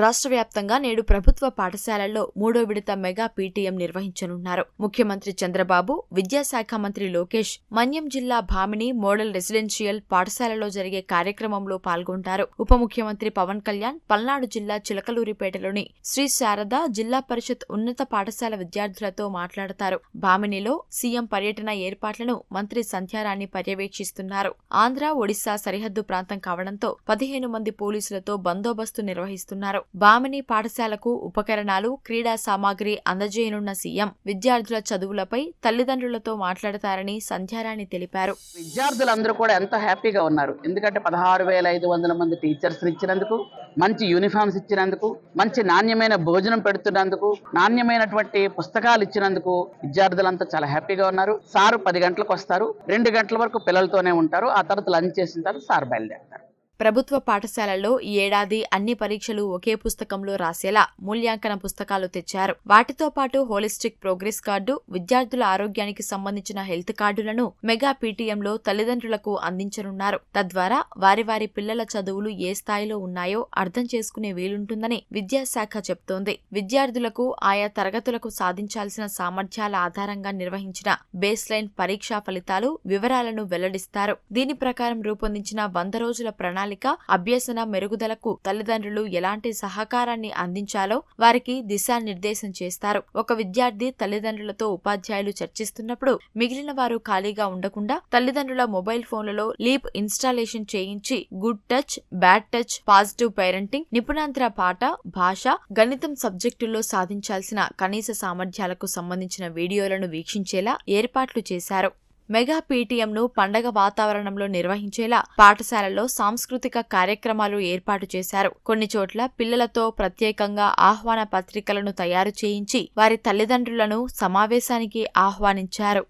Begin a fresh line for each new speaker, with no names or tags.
రాష్ట్ర వ్యాప్తంగా నేడు ప్రభుత్వ పాఠశాలల్లో మూడో విడత మెగా పీటీఎం నిర్వహించనున్నారు. ముఖ్యమంత్రి చంద్రబాబు విద్యాశాఖ మంత్రి లోకేష్ మన్యం జిల్లా భామిని మోడల్ రెసిడెన్షియల్ పాఠశాలలో జరిగే కార్యక్రమంలో పాల్గొంటారు. ఉప ముఖ్యమంత్రి పవన్ కళ్యాణ్ పల్నాడు జిల్లా చిలకలూరిపేటలోని శ్రీ శారద జిల్లా పరిషత్ ఉన్నత పాఠశాల విద్యార్థులతో మాట్లాడతారు. భామినిలో సీఎం పర్యటన ఏర్పాట్లను మంత్రి సంధ్యారాణి పర్యవేక్షిస్తున్నారు. ఆంధ్ర ఒడిశా సరిహద్దు ప్రాంతం కావడంతో పదిహేను మంది పోలీసులతో బందోబస్తు నిర్వహిస్తున్నారు. బామిని పాఠశాలకు ఉపకరణాలు క్రీడా సామాగ్రి అందజేయనున్న సీఎం విద్యార్థుల చదువులపై తల్లిదండ్రులతో మాట్లాడతారని సంధ్యారాణి తెలిపారు.
విద్యార్థులందరూ కూడా ఎంతో హ్యాపీగా ఉన్నారు. ఎందుకంటే పదహారు వేల ఐదు వందల మంది టీచర్స్ ఇచ్చినందుకు మంచి యూనిఫామ్స్ ఇచ్చినందుకు మంచి నాణ్యమైన భోజనం పెడుతున్నందుకు నాణ్యమైనటువంటి పుస్తకాలు ఇచ్చినందుకు విద్యార్థులంతా చాలా హ్యాపీగా ఉన్నారు. సారు పది గంటలకు వస్తారు. రెండు గంటల వరకు పిల్లలతోనే ఉంటారు. ఆ తర్వాత లంచ్ చేసిన తర్వాత సార్ బయలుదేరుతారు.
ప్రభుత్వ పాఠశాలల్లో ఈ ఏడాది అన్ని పరీక్షలు ఒకే పుస్తకంలో రాసేలా మూల్యాంకన పుస్తకాలు తెచ్చారు. వాటితో పాటు హోలిస్టిక్ ప్రోగ్రెస్ కార్డు విద్యార్థుల ఆరోగ్యానికి సంబంధించిన హెల్త్ కార్డులను మెగా పీటీఎంలో తల్లిదండ్రులకు అందించనున్నారు. తద్వారా వారి వారి పిల్లల చదువులు ఏ స్థాయిలో ఉన్నాయో అర్థం చేసుకునే వీలుంటుందని విద్యాశాఖ చెప్తోంది. విద్యార్థులకు ఆయా తరగతులకు సాధించాల్సిన సామర్థ్యాల ఆధారంగా నిర్వహించిన బేస్ లైన్ పరీక్షా ఫలితాలు వివరాలను వెల్లడిస్తారు. దీని ప్రకారం రూపొందించిన వంద రోజుల ప్రణాళిక అభ్యసన మెరుగుదలకు తల్లిదండ్రులు ఎలాంటి సహకారాన్ని అందించాలో వారికి దిశానిర్దేశం చేస్తారు. ఒక విద్యార్థి తల్లిదండ్రులతో ఉపాధ్యాయులు చర్చిస్తున్నప్పుడు మిగిలిన వారు ఖాళీగా ఉండకుండా తల్లిదండ్రుల మొబైల్ ఫోన్లలో లీప్ ఇన్స్టాలేషన్ చేయించి good touch bad touch positive parenting నిపుణాంతర పాట భాష గణితం సబ్జెక్టుల్లో సాధించాల్సిన కనీస సామర్థ్యాలకు సంబంధించిన వీడియోలను వీక్షించేలా ఏర్పాట్లు చేశారు. మెగా పీటీఎంను పండగ వాతావరణంలో నిర్వహించేలా పాఠశాలల్లో సాంస్కృతిక కార్యక్రమాలు ఏర్పాటు చేశారు. కొన్ని చోట్ల పిల్లలతో ప్రత్యేకంగా ఆహ్వాన పత్రికలను తయారు చేయించి వారి తల్లిదండ్రులను సమావేశానికి ఆహ్వానించారు.